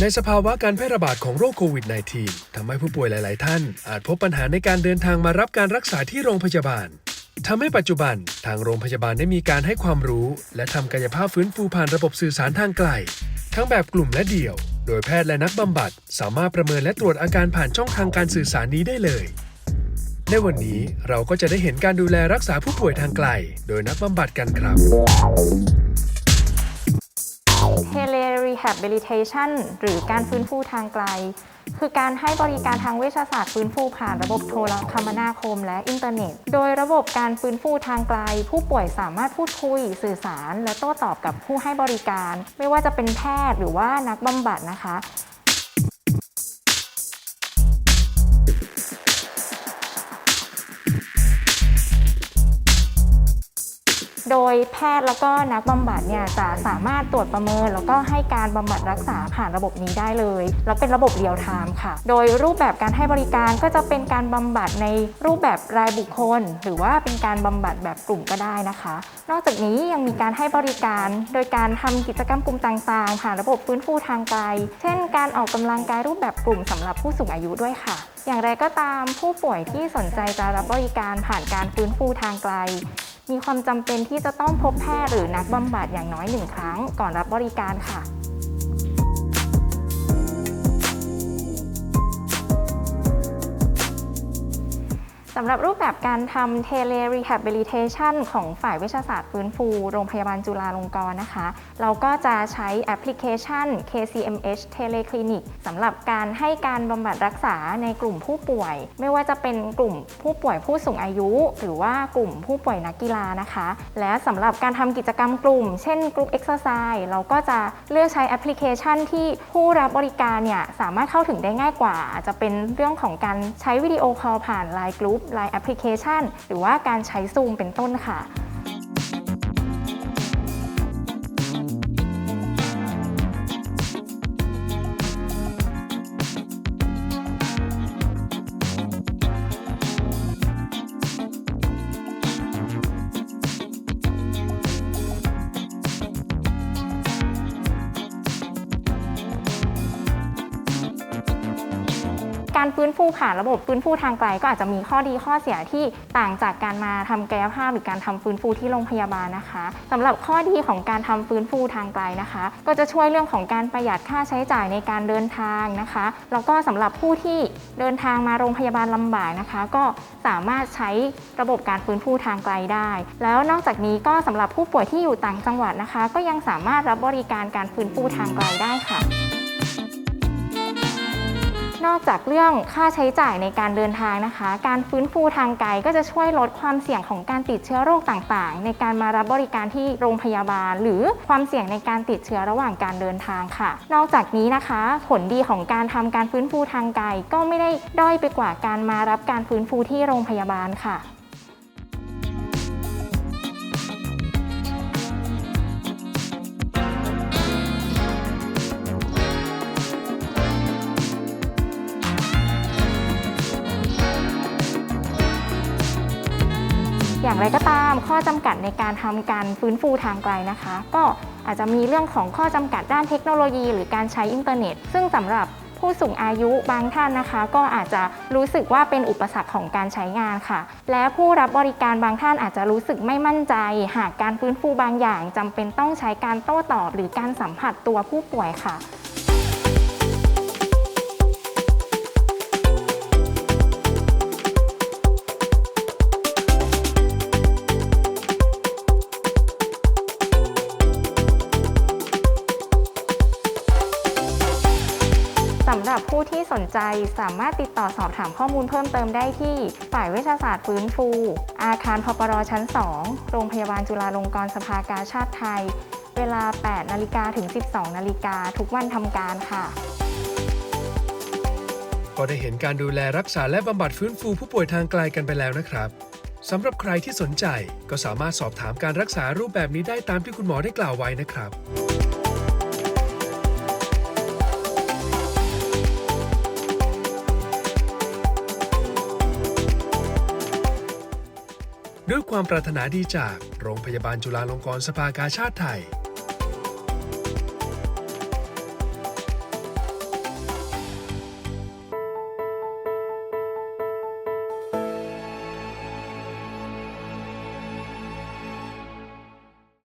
ในสภาวะการแพร่ระบาดของโรคโควิด -19 ทำให้ผู้ป่วยหลาย ๆ ท่าน อาจพบปัญหาในการเดินทางมารับการรักษาที่โรงพยาบาลทำให้ปัจจุบันทางโรงพยาบาลได้มีการให้ความรู้ และทำกายภาพฟื้นฟูผ่านระบบสื่อสารทางไกล ทั้งแบบกลุ่มและเดี่ยว โดยแพทย์และนักบำบัด สามารถประเมินและตรวจอาการผ่านช่องทางการสื่อสารนี้ได้เลย ในวันนี้เราก็จะได้เห็นการดูแลรักษาผู้ป่วยทางไกล โดยนักบำบัดกันครับ rehabilitation หรือการฟื้นฟูทางไกล คือการให้บริการทางเวชศาสตร์ฟื้นฟูผ่านระบบโทรคมนาคมและอินเทอร์เน็ต โดยระบบการฟื้นฟูทางไกล ผู้ป่วยสามารถพูดคุย สื่อสาร และโต้ตอบกับผู้ให้บริการ ไม่ว่าจะเป็นแพทย์หรือว่านักบำบัดนะคะ โดยแพทย์แล้วก็นักบำบัดเนี่ยจะสามารถตรวจประเมิน แล้วก็ให้การบำบัดรักษาผ่านระบบนี้ได้เลย แล้วเป็นระบบเรียลไทม์ค่ะ โดยรูปแบบการให้บริการก็จะเป็นการบำบัดในรูปแบบรายบุคคล หรือว่าเป็นการบำบัดแบบกลุ่มก็ได้นะคะ นอกจากนี้ยังมีการให้บริการ โดยการทำกิจกรรมกลุ่มต่างๆ ผ่านระบบฟื้นฟูทางไกล เช่น การออกกำลังกายรูปแบบกลุ่มสำหรับผู้สูงอายุด้วยค่ะ อย่างไรก็ตามผู้ป่วยที่สนใจจะรับบริการผ่านการฟื้นฟูทางไกล มีความจำเป็นที่จะต้องพบแพทย์หรือนักบำบัดอย่างน้อยหนึ่งครั้งก่อนรับบริการค่ะ สำหรับรูปแบบการทำ Tele Rehabilitation ของฝ่ายเวชาศาสตร์ฟื้นฟู โรงพยาบาลจุฬาลงกรณ์นะคะ เราก็จะใช้แอปพลิเคชัน KCMH Teleclinic สำหรับการให้การบำบัดรักษาในกลุ่มผู้ป่วย ไม่ว่าจะเป็นกลุ่มผู้ป่วยผู้สูงอายุ หรือว่ากลุ่มผู้ป่วยนักกีฬานะคะ และสำหรับการทำกิจกรรมกลุ่ม เช่นกลุ่มเอ็กซ์ไซส์เราก็จะเลือกใช้แอปพลิเคชันที่ผู้รับบริการเนี่ยสามารถเข้าถึงได้ง่ายกว่าอาจจะเป็นเรื่องของการใช้วิดีโอคอลผ่าน Line Group Line แอปพลิเคชันหรือว่าการใช้ซูมเป็นต้นค่ะ การฟื้นฟูผ่านระบบฟื้นฟูทางไกลก็อาจจะมีข้อดีข้อเสียที่ต่างจากการมาทำกายภาพหรือการทำฟื้นฟูที่โรงพยาบาลนะคะสำหรับข้อดีของการทำฟื้นฟูทางไกลนะคะ ก็จะช่วยเรื่องของการประหยัดค่าใช้จ่ายในการเดินทางนะคะแล้วก็สำหรับผู้ที่เดินทางมาโรงพยาบาลลำบากนะคะ ก็สามารถใช้ระบบการฟื้นฟูทางไกลได้ แล้วนอกจากนี้ก็สำหรับผู้ป่วยที่อยู่ต่างจังหวัดนะคะ ก็ยังสามารถรับบริการการฟื้นฟูทางไกลได้ค่ะ นอกจากเรื่องค่าใช้จ่ายในการเดินทางนะคะ การฟื้นฟูทางไกลก็จะช่วยลดความเสี่ยงของการติดเชื้อโรคต่างๆ ในการมารับบริการที่โรงพยาบาล หรือความเสี่ยงในการติดเชื้อระหว่างการเดินทางค่ะ นอกจากนี้นะคะ ผลดีของการทำการฟื้นฟูทางไกลก็ไม่ได้ด้อยไปกว่าการมารับการฟื้นฟูที่โรงพยาบาลค่ะ อย่างไรก็ตามข้อจำกัดในการทำการฟื้นฟูทางไกลนะคะ ก็อาจจะมีเรื่องของข้อจำกัดด้านเทคโนโลยี หรือการใช้อินเทอร์เน็ต ซึ่งสำหรับผู้สูงอายุบางท่านนะคะ ก็อาจจะรู้สึกว่าเป็นอุปสรรคของการใช้งานค่ะ และผู้รับบริการบางท่านอาจจะรู้สึกไม่มั่นใจ หากการฟื้นฟูบางอย่างจำเป็นต้องใช้การโต้ตอบ หรือการสัมผัสตัวผู้ป่วยค่ะ รับผู้ที่สนใจสามารถติดต่อสอบถามข้อมูลเพิ่มเติมได้ที่ ฝ่ายเวชศาสตร์ฟื้นฟู อาคารพปรชั้น 2 โรงพยาบาลจุฬาลงกรณ์สภากาชาติไทย เวลา 8 นาฬิกาถึง 12 นาฬิกาทุกวันทำการค่ะ ก็ได้เห็นการดูแลรักษาและบำบัดฟื้นฟูผู้ป่วยทางไกลกันไปแล้วนะครับสำหรับใครที่สนใจก็สามารถสอบถามการรักษารูปแบบนี้ได้ตามที่คุณหมอได้กล่าวไว้นะครับ ด้วยความปรารถนาดีจากโรงพยาบาลจุฬาลงกรณ์สภากาชาติไทย